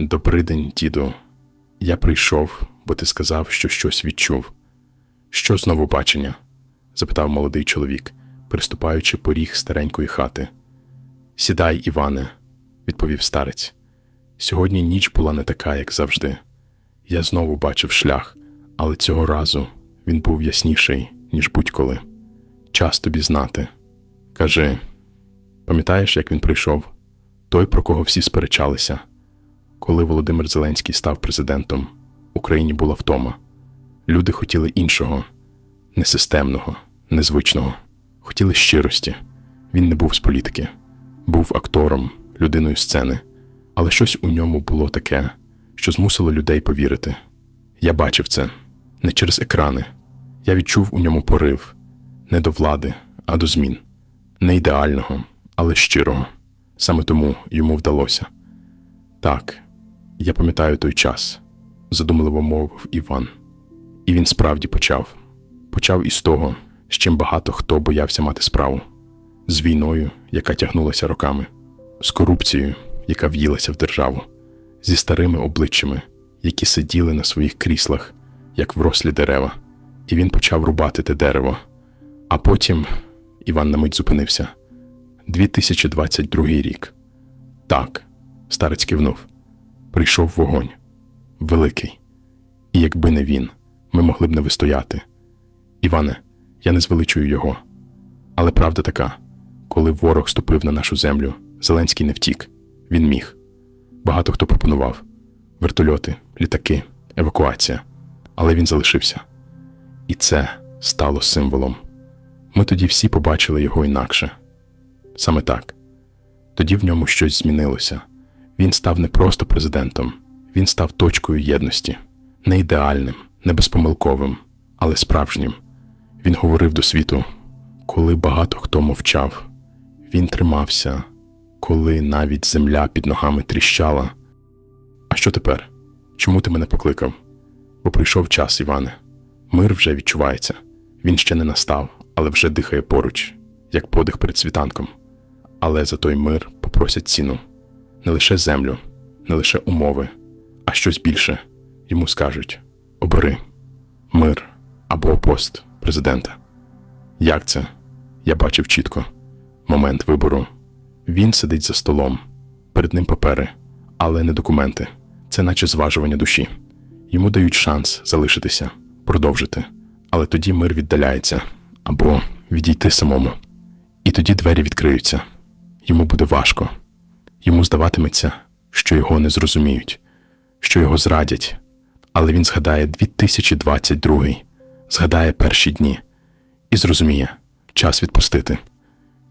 Добрий день, діду. Я прийшов, бо ти сказав, що щось відчув. Що знову бачення? запитав молодий чоловік, приступаючи поріг старенької хати. Сідай, Іване, відповів старець. Сьогодні ніч була не така, як завжди. Я знову бачив шлях, але цього разу він був ясніший, ніж будь-коли. Час тобі знати. Кажи, пам'ятаєш, як він прийшов? Той, про кого всі сперечалися. Коли Володимир Зеленський став президентом, Україні була втома. Люди хотіли іншого, несистемного, незвичного. Хотіли щирості. Він не був з політики, був актором, людиною сцени, але щось у ньому було таке, що змусило людей повірити. Я бачив це не через екрани. Я відчув у ньому порив не до влади, а до змін. Не ідеального, але щирого. Саме тому йому вдалося. Так, я пам'ятаю той час, задумливо мовив Іван. І він справді почав. Почав із того, з чим багато хто боявся мати справу, з війною, яка тягнулася роками, з корупцією, яка в'їлася в державу, зі старими обличчями, які сиділи на своїх кріслах, як врослі дерева, і він почав рубати те дерево. А потім Іван на мить зупинився. 2022 рік. Так, старець кивнув. Прийшов вогонь. Великий. І якби не він, ми могли б не вистояти. Іване, я не звеличую його. Але правда така: коли ворог ступив на нашу землю, Зеленський не втік. Він міг. Багато хто пропонував вертольоти, літаки, евакуація. Але він залишився. І це стало символом. Ми тоді всі побачили його інакше. Саме так. Тоді в ньому щось змінилося. Він став не просто президентом, він став точкою єдності, не ідеальним, не безпомилковим, але справжнім. Він говорив до світу, коли багато хто мовчав. Він тримався, коли навіть земля під ногами тріщала. А що тепер? Чому ти мене покликав? Бо прийшов час, Іване. Мир вже відчувається. Він ще не настав, але вже дихає поруч, як подих перед світанком. Але за той мир попросять ціну не лише землю, не лише умови, а щось більше. Йому скажуть обери мир або пост президента. Як це? Я бачив чітко. Момент вибору. Він сидить за столом, перед ним папери, але не документи. Це наче зважування душі. Йому дають шанс залишитися, продовжити, але тоді мир віддаляється або відійти самому. І тоді двері відкриються. Йому буде важко. Йому здаватиметься, що його не зрозуміють, що його зрадять. Але він згадає 2022, згадає перші дні і зрозуміє час відпустити.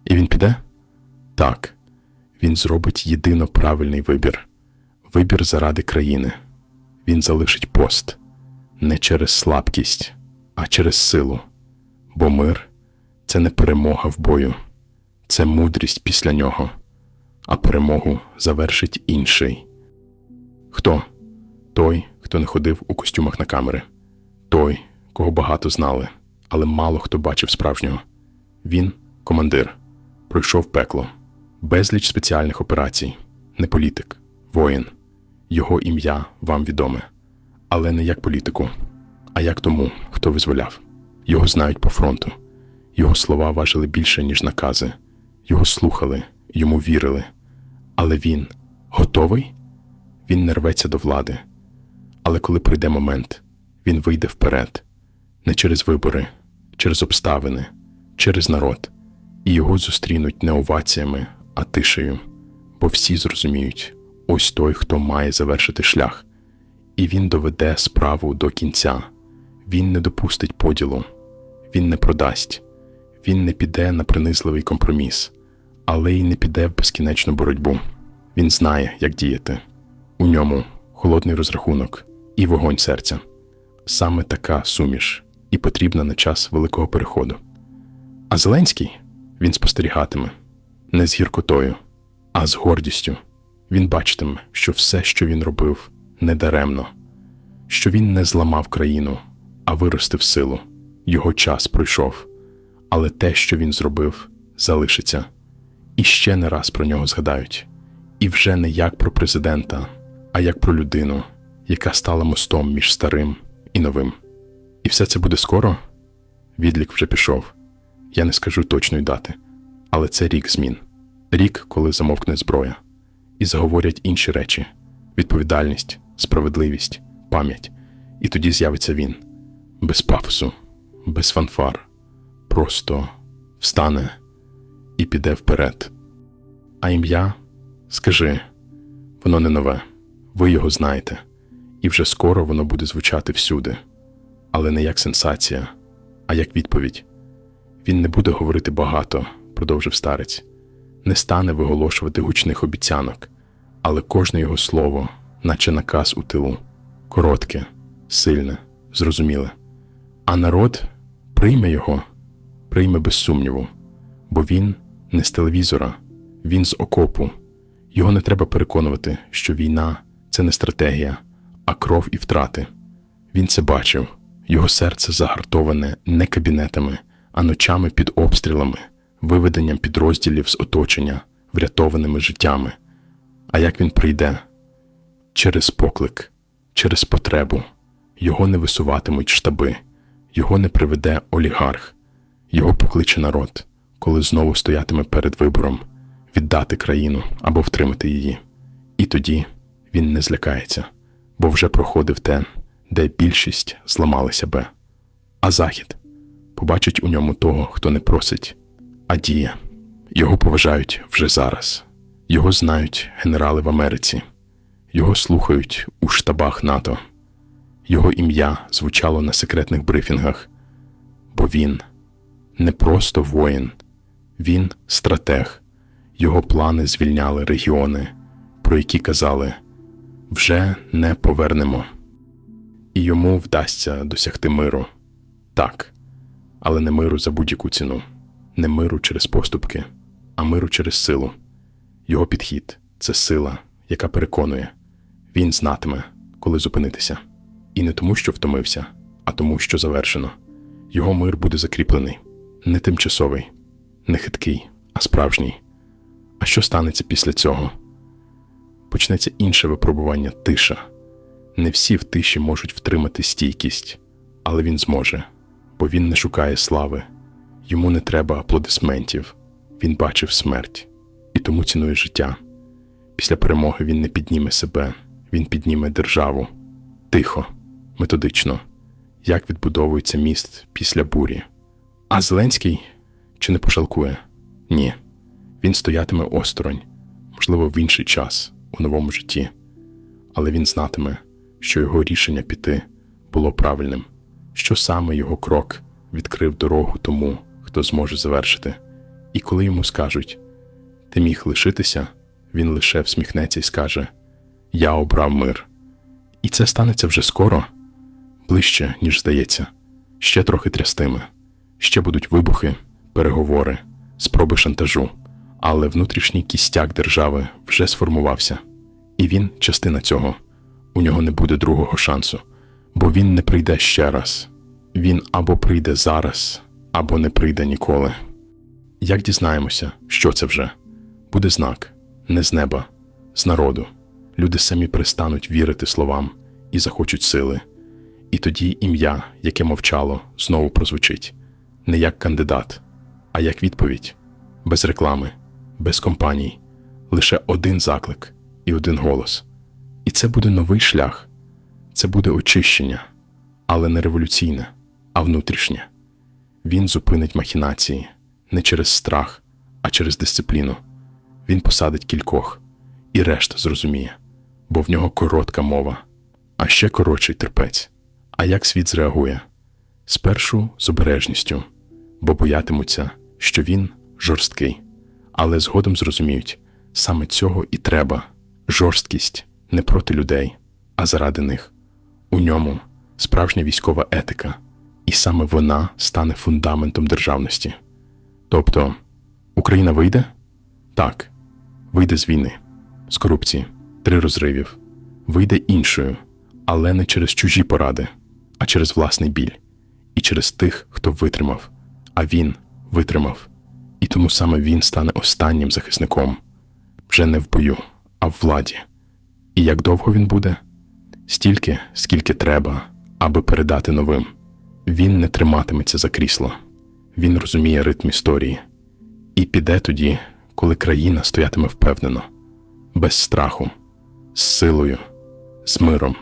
І він піде? Так, він зробить єдино правильний вибір вибір заради країни. Він залишить пост не через слабкість, а через силу. Бо мир це не перемога в бою, це мудрість після нього, а перемогу завершить інший. Хто? Той, хто не ходив у костюмах на камери, той, кого багато знали, але мало хто бачив справжнього. Він командир, пройшов пекло, безліч спеціальних операцій, не політик, воїн. Його ім'я вам відоме, але не як політику, а як тому, хто визволяв. Його знають по фронту. Його слова важили більше, ніж накази. Його слухали, йому вірили. Але він готовий? Він не рветься до влади. Але коли прийде момент, він вийде вперед, не через вибори, через обставини, через народ, і його зустрінуть не оваціями, а тишею, бо всі зрозуміють ось той, хто має завершити шлях, і він доведе справу до кінця. Він не допустить поділу, він не продасть, він не піде на принизливий компроміс, але й не піде в безкінечну боротьбу. Він знає, як діяти. У ньому холодний розрахунок і вогонь серця. Саме така суміш і потрібна на час великого переходу. А Зеленський він спостерігатиме не з гіркотою, а з гордістю. Він бачитиме, що все, що він робив, не даремно, що він не зламав країну, а виростив силу. Його час пройшов, але те, що він зробив, залишиться. І ще не раз про нього згадають. І вже не як про президента, а як про людину, яка стала мостом між старим і новим. І все це буде скоро? Відлік вже пішов. Я не скажу точної дати, але це рік змін. Рік, коли замовкне зброя, і заговорять інші речі: відповідальність, справедливість, пам'ять. І тоді з'явиться він без пафосу, без фанфар, просто встане і піде вперед. А ім'я скажи, воно не нове, ви його знаєте, і вже скоро воно буде звучати всюди, але не як сенсація, а як відповідь. Він не буде говорити багато, продовжив старець, не стане виголошувати гучних обіцянок, але кожне його слово, наче наказ у тилу, коротке, сильне, зрозуміле. А народ прийме його, прийме без сумніву, бо він не з телевізора, він з окопу. Його не треба переконувати, що війна це не стратегія, а кров і втрати. Він це бачив, його серце загартоване не кабінетами, а ночами під обстрілами, виведенням підрозділів з оточення, врятованими життями. А як він прийде? Через поклик, через потребу. Його не висуватимуть штаби, його не приведе олігарх, його покличе народ, коли знову стоятиме перед вибором віддати країну або втримати її. І тоді він не злякається, бо вже проходив те, де більшість зламали себе. А захід побачить у ньому того, хто не просить, а діє. Його поважають вже зараз, його знають генерали в Америці, його слухають у штабах НАТО. Його ім'я звучало на секретних брифінгах, бо він не просто воїн, він стратег. Його плани звільняли регіони, про які казали вже не повернемо. І йому вдасться досягти миру. Так, але не миру за будь-яку ціну, не миру через поступки, а миру через силу. Його підхід це сила, яка переконує, він знатиме, коли зупинитися. І не тому, що втомився, а тому, що завершено. Його мир буде закріплений, не тимчасовий, не хиткий, а справжній. Що станеться після цього? Почнеться інше випробування тиша. Не всі в тиші можуть втримати стійкість, але він зможе, бо він не шукає слави, йому не треба аплодисментів, він бачив смерть і тому цінує життя. Після перемоги він не підніме себе, він підніме державу тихо, методично, як відбудовується міст після бурі. А Зеленський чи не пошалкує? Ні. Він стоятиме осторонь, можливо, в інший час, у новому житті, але він знатиме, що його рішення піти було правильним, що саме його крок відкрив дорогу тому, хто зможе завершити. І коли йому скажуть ти міг лишитися, він лише всміхнеться і скаже Я обрав мир. І це станеться вже скоро, ближче, ніж здається, ще трохи трястиме, ще будуть вибухи, переговори, спроби шантажу, але внутрішній кістяк держави вже сформувався, і він частина цього. У нього не буде другого шансу, бо він не прийде ще раз. Він або прийде зараз, або не прийде ніколи. Як дізнаємося, що це вже? Буде знак не з неба, з народу. Люди самі перестануть вірити словам і захочуть сили. І тоді ім'я, яке мовчало, знову прозвучить не як кандидат, а як відповідь, без реклами, без компаній, лише один заклик і один голос. І це буде новий шлях, це буде очищення, але не революційне, а внутрішнє. Він зупинить махінації не через страх, а через дисципліну. Він посадить кількох, і решта зрозуміє, бо в нього коротка мова, а ще коротший терпець. А як світ зреагує? Спершу з обережністю, бо боятимуться, що він жорсткий, але згодом зрозуміють, саме цього і треба жорсткість не проти людей, а заради них. У ньому справжня військова етика, і саме вона стане фундаментом державності. Тобто Україна вийде? Так, вийде з війни, з корупції, три розривів, вийде іншою, але не через чужі поради, а через власний біль, і через тих, хто витримав, а він витримав. І тому саме він стане останнім захисником вже не в бою, а в владі. І як довго він буде? Стільки, скільки треба, аби передати новим. Він не триматиметься за крісло. Він розуміє ритм історії і піде тоді, коли країна стоятиме впевнено, без страху, з силою, з миром.